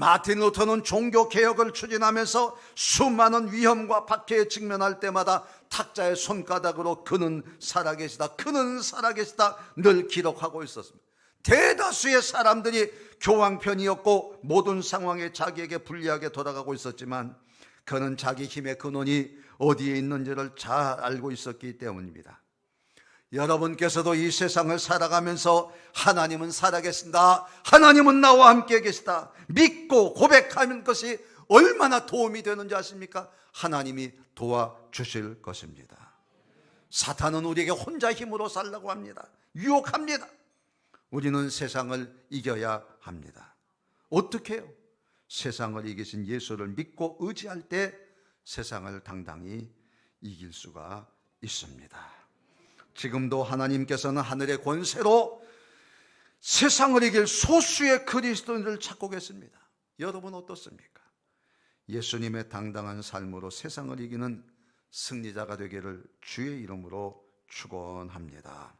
마틴 루터는 종교 개혁을 추진하면서 수많은 위험과 박해에 직면할 때마다 탁자의 손가락으로 그는 살아계시다, 그는 살아계시다 늘 기록하고 있었습니다. 대다수의 사람들이 교황편이었고 모든 상황에 자기에게 불리하게 돌아가고 있었지만 그는 자기 힘의 근원이 어디에 있는지를 잘 알고 있었기 때문입니다. 여러분께서도 이 세상을 살아가면서 하나님은 살아계신다. 하나님은 나와 함께 계시다. 믿고 고백하는 것이 얼마나 도움이 되는지 아십니까? 하나님이 도와주실 것입니다. 사탄은 우리에게 혼자 힘으로 살라고 합니다. 유혹합니다. 우리는 세상을 이겨야 합니다. 어떻게 해요? 세상을 이기신 예수를 믿고 의지할 때 세상을 당당히 이길 수가 있습니다. 지금도 하나님께서는 하늘의 권세로 세상을 이길 소수의 그리스도인들을 찾고 계십니다. 여러분 어떻습니까? 예수님의 당당한 삶으로 세상을 이기는 승리자가 되기를 주의 이름으로 축원합니다.